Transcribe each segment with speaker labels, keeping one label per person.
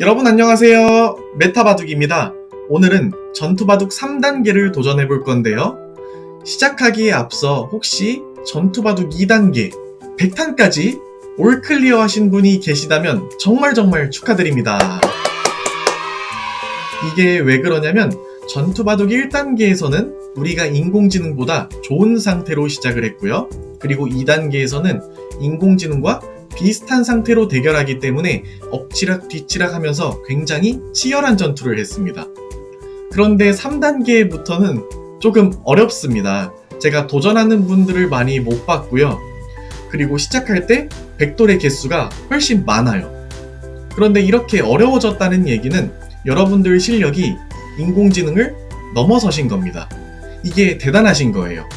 Speaker 1: 여러분 안녕하세요. 메타바둑입니다. 오늘은 전투바둑 3단계를 도전해 볼 건데요. 시작하기에 앞서 혹시 전투바둑 2단계 100탄까지 올 클리어 하신 분이 계시다면 정말 정말 축하드립니다. 이게 왜 그러냐면 전투바둑 1단계에서는 우리가 인공지능보다 좋은 상태로 시작을 했고요. 그리고 2단계에서는 인공지능과 비슷한 상태로 대결하기 때문에 엎치락 뒤치락 하면서 굉장히 치열한 전투를 했습니다. 그런데 3단계부터는 조금 어렵습니다. 제가 도전하는 분들을 많이 못 봤고요. 그리고 시작할 때 백돌의 개수가 훨씬 많아요. 그런데 이렇게 어려워졌다는 얘기는 여러분들 실력이 인공지능을 넘어서신 겁니다. 이게 대단하신 거예요.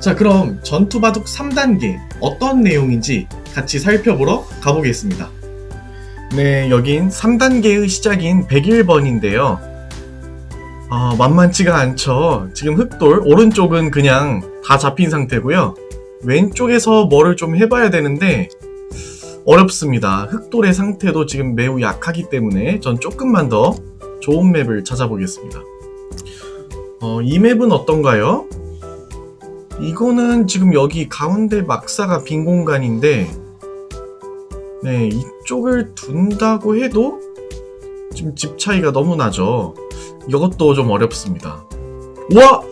Speaker 1: 자, 그럼 전투바둑 3단계 어떤 내용인지 같이 살펴보러 가보겠습니다. 네, 여긴 3단계의 시작인 101번인데요. 아, 만만치가 않죠. 지금 흑돌, 오른쪽은 그냥 다 잡힌 상태고요. 왼쪽에서 뭐를 좀 해봐야 되는데, 어렵습니다. 흑돌의 상태도 지금 매우 약하기 때문에 전 조금만 더 좋은 맵을 찾아보겠습니다. 어, 이 맵은 어떤가요? 이거는 지금 여기 가운데 막사가 빈 공간인데 네 이쪽을 둔다고 해도 지금 집 차이가 너무 나죠 이것도 좀 어렵습니다 와!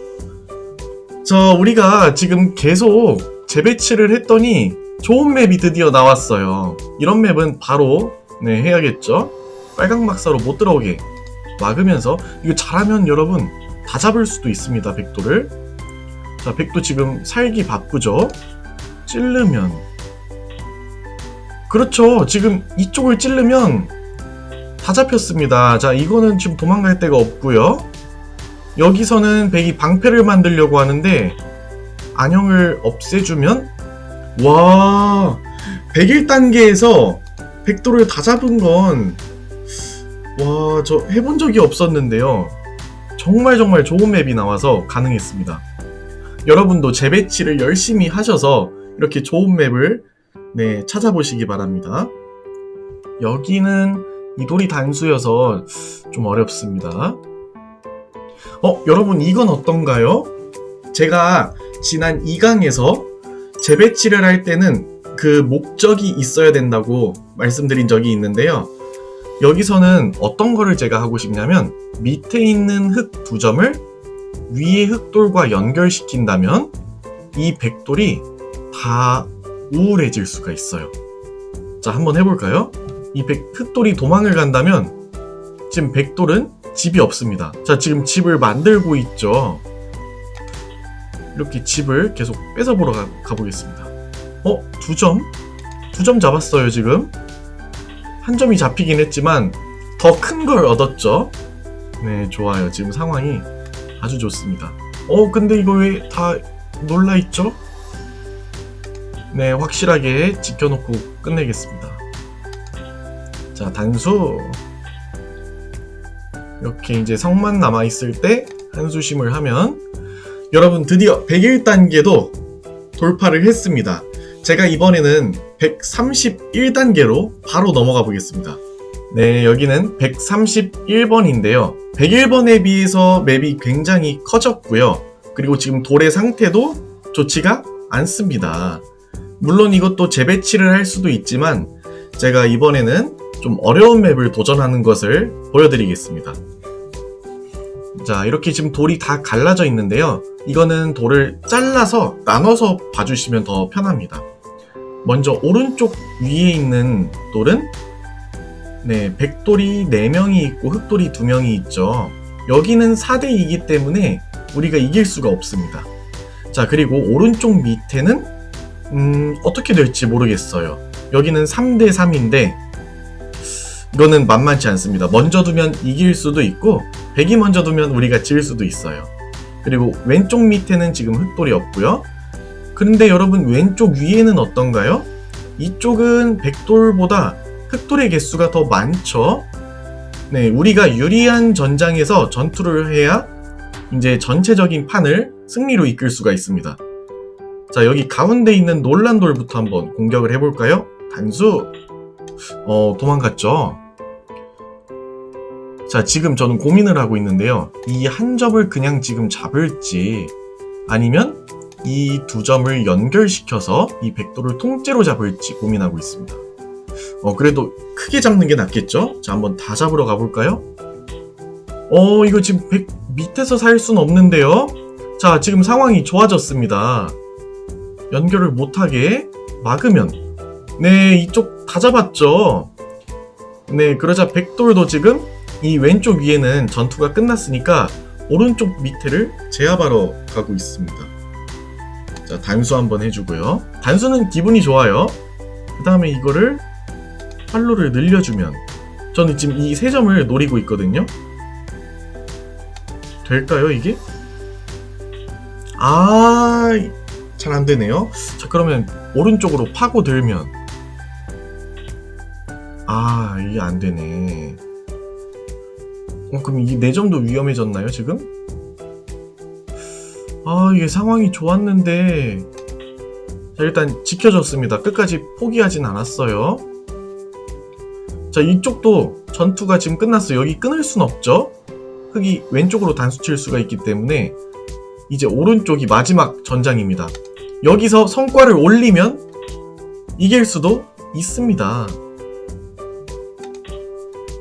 Speaker 1: 자 우리가 지금 계속 재배치를 했더니 좋은 맵이 드디어 나왔어요 이런 맵은 바로 네 해야겠죠 빨강 막사로 못 들어오게 막으면서 이거 잘하면 여러분 다 잡을 수도 있습니다 백도를 자, 백도 지금 살기 바쁘죠? 찌르면. 그렇죠. 지금 이쪽을 찌르면 다 잡혔습니다. 자, 이거는 지금 도망갈 데가 없고요. 여기서는 백이 방패를 만들려고 하는데 안형을 없애주면 와 101단계에서 백도를 다 잡은 건 와, 저 해본 적이 없었는데요. 정말 정말 좋은 맵이 나와서 가능했습니다. 여러분도 재배치를 열심히 하셔서 이렇게 좋은 맵을 네, 찾아보시기 바랍니다. 여기는 이 돌이 단수여서 좀 어렵습니다. 어, 여러분 이건 어떤가요? 제가 지난 2강에서 재배치를 할 때는 그 목적이 있어야 된다고 말씀드린 적이 있는데요. 여기서는 어떤 거를 제가 하고 싶냐면 밑에 있는 흙 두 점을 위의 흑돌과 연결시킨다면 이 백돌이 다 우울해질 수가 있어요. 자, 한번 해볼까요? 이 백, 흑돌이 도망을 간다면 지금 백돌은 집이 없습니다. 자, 지금 집을 만들고 있죠. 이렇게 집을 계속 뺏어보러 가, 가보겠습니다. 어? 두 점? 두 점 잡았어요, 지금. 한 점이 잡히긴 했지만 더 큰 걸 얻었죠. 네, 좋아요. 지금 상황이 아주 좋습니다. 어, 근데 이거 왜 다 놀라 있죠? 네, 확실하게 지켜놓고 끝내겠습니다. 자, 단수. 이렇게 이제 성만 남아있을 때 한수심을 하면 여러분 드디어 101단계도 돌파를 했습니다. 제가 이번에는 131단계로 바로 넘어가 보겠습니다. 네, 여기는 131번인데요. 101번에 비해서 맵이 굉장히 커졌고요. 그리고 지금 돌의 상태도 좋지가 않습니다. 물론 이것도 재배치를 할 수도 있지만 제가 이번에는 좀 어려운 맵을 도전하는 것을 보여드리겠습니다. 자, 이렇게 지금 돌이 다 갈라져 있는데요. 이거는 돌을 잘라서 나눠서 봐주시면 더 편합니다. 먼저 오른쪽 위에 있는 돌은 네, 백돌이 4명이 있고 흑돌이 2명이 있죠. 여기는 4대2이기 때문에 우리가 이길 수가 없습니다. 자, 그리고 오른쪽 밑에는 음, 어떻게 될지 모르겠어요. 여기는 3대3인데 이거는 만만치 않습니다. 먼저 두면 이길 수도 있고 백이 먼저 두면 우리가 질 수도 있어요. 그리고 왼쪽 밑에는 지금 흑돌이 없고요. 그런데 여러분 왼쪽 위에는 어떤가요? 이쪽은 백돌보다 흑돌의 개수가 더 많죠. 네, 우리가 유리한 전장에서 전투를 해야 이제 전체적인 판을 승리로 이끌 수가 있습니다. 자, 여기 가운데 있는 논란돌부터 한번 공격을 해볼까요? 단수. 어, 도망갔죠. 자, 지금 저는 고민을 하고 있는데요. 이 한 점을 그냥 지금 잡을지, 아니면 이 두 점을 연결시켜서 이 백도를 통째로 잡을지 고민하고 있습니다. 어, 그래도 크게 잡는 게 낫겠죠? 자, 한번 다 잡으러 가볼까요? 어, 이거 지금 백 밑에서 살 순 없는데요? 자, 지금 상황이 좋아졌습니다. 연결을 못하게 막으면. 네, 이쪽 다 잡았죠? 네, 그러자 백돌도 지금 이 왼쪽 위에는 전투가 끝났으니까 오른쪽 밑에를 제압하러 가고 있습니다. 자, 단수 한번 해주고요. 단수는 기분이 좋아요. 그 다음에 이거를 활로를 늘려주면 저는 지금 이 세 점을 노리고 있거든요. 될까요, 이게? 아, 잘 안 되네요. 자, 그러면 오른쪽으로 파고들면 아, 이게 안 되네. 어, 그럼 이게 내 점도 위험해졌나요, 지금? 아, 이게 상황이 좋았는데. 자, 일단 지켜줬습니다. 끝까지 포기하진 않았어요. 자, 이쪽도 전투가 지금 끝났어요. 여기 끊을 순 없죠? 흙이 왼쪽으로 단수 칠 수가 있기 때문에 이제 오른쪽이 마지막 전장입니다. 여기서 성과를 올리면 이길 수도 있습니다.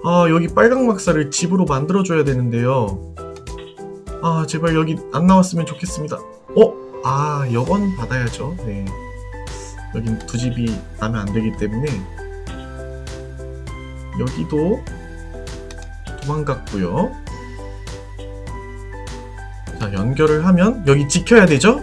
Speaker 1: 아, 여기 빨강 막사를 집으로 만들어줘야 되는데요. 아, 제발 여기 안 나왔으면 좋겠습니다. 어? 아, 여건 받아야죠. 네. 여긴 두 집이 나면 안 되기 때문에 여기도 도망갔고요. 자, 연결을 하면 여기 지켜야 되죠?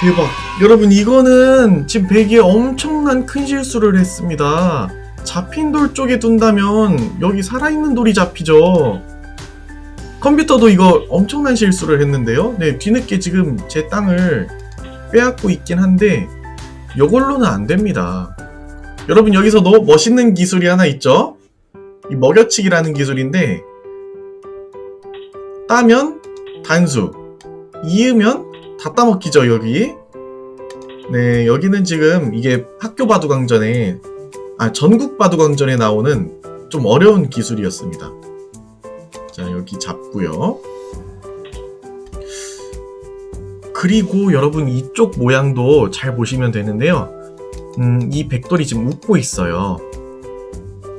Speaker 1: 대박. 여러분, 이거는 지금 베기에 엄청난 큰 실수를 했습니다. 잡힌 돌 쪽에 둔다면 여기 살아있는 돌이 잡히죠. 컴퓨터도 이거 엄청난 실수를 했는데요. 네, 뒤늦게 지금 제 땅을 빼앗고 있긴 한데 이걸로는 안 됩니다. 여러분 여기서도 멋있는 기술이 하나 있죠? 이 먹여치기라는 기술인데 따면 단수, 이으면 다 따먹기죠 여기. 네 여기는 지금 이게 학교 바둑왕전에 아 전국 바둑왕전에 나오는 좀 어려운 기술이었습니다. 자 여기 잡고요. 그리고 여러분 이쪽 모양도 잘 보시면 되는데요. 음, 이 백돌이 지금 웃고 있어요.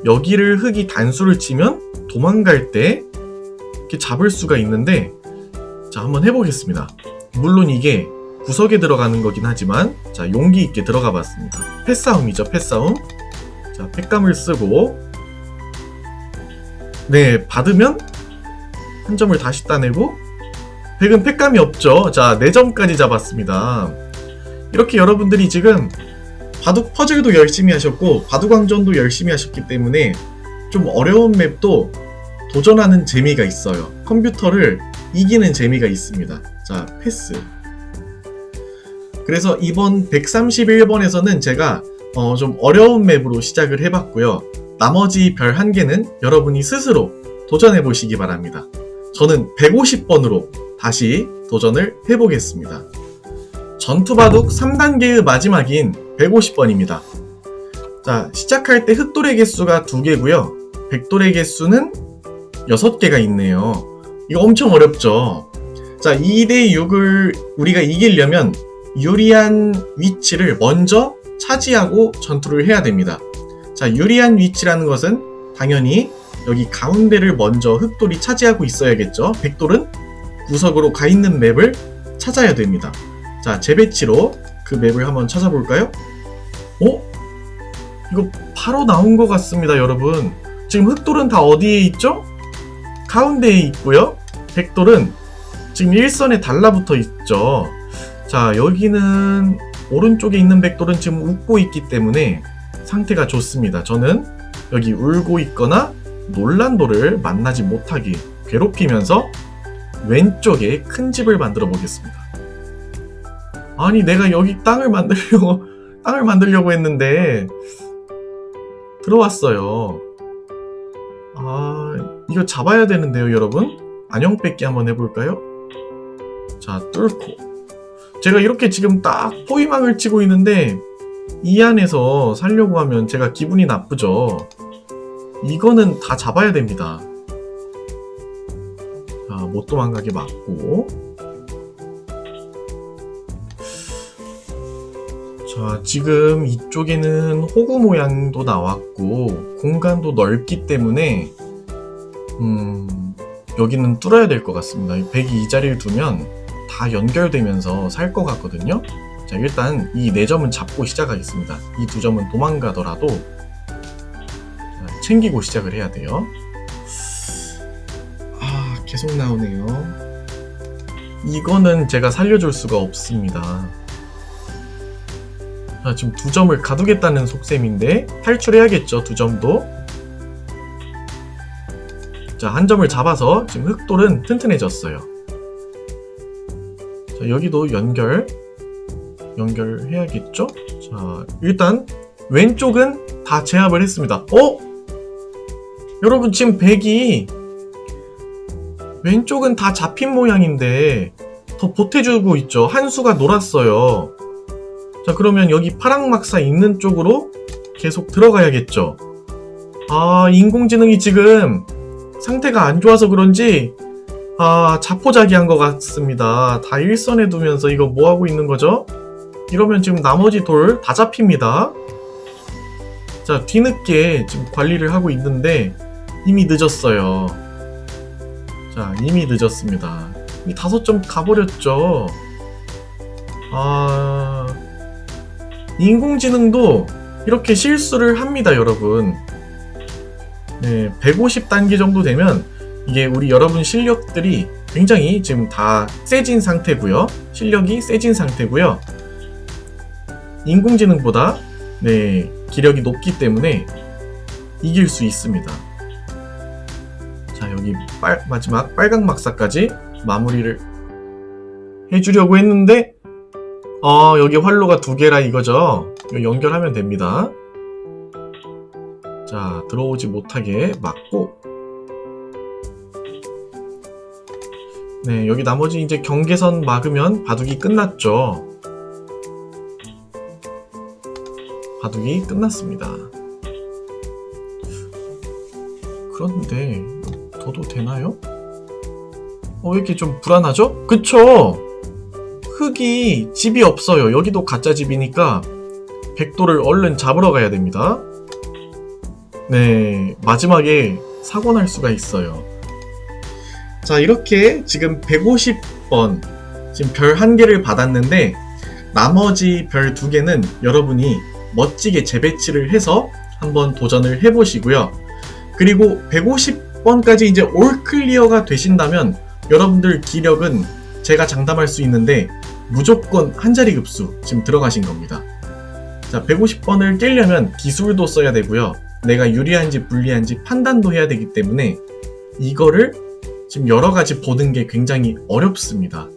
Speaker 1: 여기를 흙이 단수를 치면 도망갈 때 이렇게 잡을 수가 있는데 자 한번 해보겠습니다. 물론 이게 구석에 들어가는 거긴 하지만 자 용기 있게 들어가 봤습니다. 패싸움이죠 패싸움. 자 팩감을 쓰고 네 받으면 한 점을 다시 따내고 백은 팩감이 없죠. 자 4점까지 잡았습니다. 이렇게 여러분들이 지금 바둑 퍼즐도 열심히 하셨고 바둑왕전도 열심히 하셨기 때문에 좀 어려운 맵도 도전하는 재미가 있어요. 컴퓨터를 이기는 재미가 있습니다. 자, 패스. 그래서 이번 131번에서는 제가 어, 좀 어려운 맵으로 시작을 해봤고요. 나머지 별 한 개는 여러분이 스스로 도전해 보시기 바랍니다. 저는 150번으로 다시 도전을 해보겠습니다. 전투바둑 3단계의 마지막인 150번입니다. 자, 시작할 때 흑돌의 개수가 2개고요. 백돌의 개수는 6개가 있네요. 이거 엄청 어렵죠? 자, 2대 6을 우리가 이기려면 유리한 위치를 먼저 차지하고 전투를 해야 됩니다. 자, 유리한 위치라는 것은 당연히 여기 가운데를 먼저 흑돌이 차지하고 있어야겠죠? 백돌은 구석으로 가 있는 맵을 찾아야 됩니다. 자, 재배치로 그 맵을 한번 찾아볼까요? 어? 이거 바로 나온 것 같습니다, 여러분. 지금 흑돌은 다 어디에 있죠? 가운데에 있고요. 백돌은 지금 일선에 달라붙어 있죠. 자, 여기는 오른쪽에 있는 백돌은 지금 웃고 있기 때문에 상태가 좋습니다. 저는 여기 울고 있거나 놀란 돌을 만나지 못하게 괴롭히면서 왼쪽에 큰 집을 만들어 보겠습니다. 아니 내가 여기 땅을 만들려고 땅을 만들려고 했는데 들어왔어요. 아 이거 잡아야 되는데요, 여러분. 안녕 뺏기 한번 해볼까요? 자 뚫고 제가 이렇게 지금 딱 포위망을 치고 있는데 이 안에서 살려고 하면 제가 기분이 나쁘죠. 이거는 다 잡아야 됩니다. 자, 못 도망가게 막고. 자, 지금 이쪽에는 호구 모양도 나왔고, 공간도 넓기 때문에, 음, 여기는 뚫어야 될 것 같습니다. 이 백이 이 자리를 두면 다 연결되면서 살 것 같거든요. 자, 일단 이네 점은 잡고 시작하겠습니다. 이 두 점은 도망가더라도 자, 챙기고 시작을 해야 돼요. 아, 계속 나오네요. 이거는 제가 살려줄 수가 없습니다. 자, 지금 두 점을 가두겠다는 속셈인데 탈출해야겠죠, 두 점도. 자, 한 점을 잡아서 지금 흑돌은 튼튼해졌어요. 자, 여기도 연결. 연결해야겠죠? 자, 일단 왼쪽은 다 제압을 했습니다. 어? 여러분 지금 백이 왼쪽은 다 잡힌 모양인데 더 보태주고 있죠. 한 수가 놀았어요. 자, 그러면 여기 파랑막사 있는 쪽으로 계속 들어가야겠죠. 아, 인공지능이 지금 상태가 안 좋아서 그런지 아, 자포자기한 것 같습니다. 다 일선에 두면서 이거 뭐 하고 있는 거죠? 이러면 지금 나머지 돌 다 잡힙니다. 자, 뒤늦게 지금 관리를 하고 있는데 이미 늦었어요. 자, 이미 늦었습니다. 이 다섯 점 가버렸죠. 아, 인공지능도 이렇게 실수를 합니다, 여러분. 네, 150단계 정도 되면 이게 우리 여러분 실력들이 굉장히 지금 다 세진 상태고요. 실력이 세진 상태고요. 인공지능보다 네, 기력이 높기 때문에 이길 수 있습니다. 자, 여기 빨, 마지막 빨강 막사까지 마무리를 해주려고 했는데 어, 여기 활로가 두 개라 이거죠. 이거 연결하면 됩니다. 자, 들어오지 못하게 막고 네, 여기 나머지 이제 경계선 막으면 바둑이 끝났죠. 바둑이 끝났습니다. 그런데 둬도 되나요? 어, 왜 이렇게 좀 불안하죠? 그쵸? 흙이 집이 없어요. 여기도 가짜 집이니까 백도를 얼른 잡으러 가야 됩니다. 네, 마지막에 사고 날 수가 있어요. 자, 이렇게 지금 150번 지금 별 한 개를 받았는데 나머지 별 두 개는 여러분이 멋지게 재배치를 해서 한번 도전을 해보시고요. 그리고 150번까지 이제 올 클리어가 되신다면 여러분들 기력은 제가 장담할 수 있는데 무조건 한 자리 급수 지금 들어가신 겁니다. 자, 150번을 깨려면 기술도 써야 되고요. 내가 유리한지 불리한지 판단도 해야 되기 때문에 이거를 지금 여러 가지 보는 게 굉장히 어렵습니다.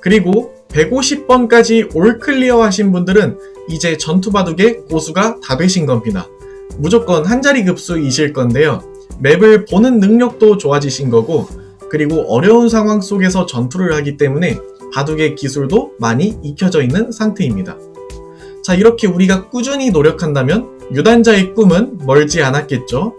Speaker 1: 그리고 150번까지 올 클리어 하신 분들은 이제 전투 바둑의 고수가 다 되신 겁니다. 무조건 한 자리 급수이실 건데요. 맵을 보는 능력도 좋아지신 거고, 그리고 어려운 상황 속에서 전투를 하기 때문에 바둑의 기술도 많이 익혀져 있는 상태입니다. 자, 이렇게 우리가 꾸준히 노력한다면 유단자의 꿈은 멀지 않았겠죠?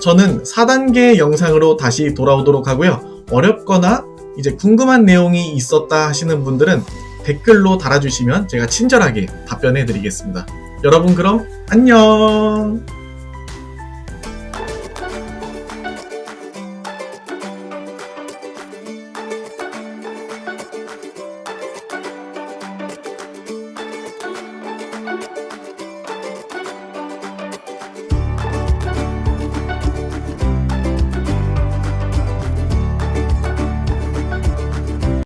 Speaker 1: 저는 4단계 영상으로 다시 돌아오도록 하고요. 어렵거나 이제 궁금한 내용이 있었다 하시는 분들은 댓글로 달아주시면 제가 친절하게 답변해 드리겠습니다. 여러분 그럼 안녕!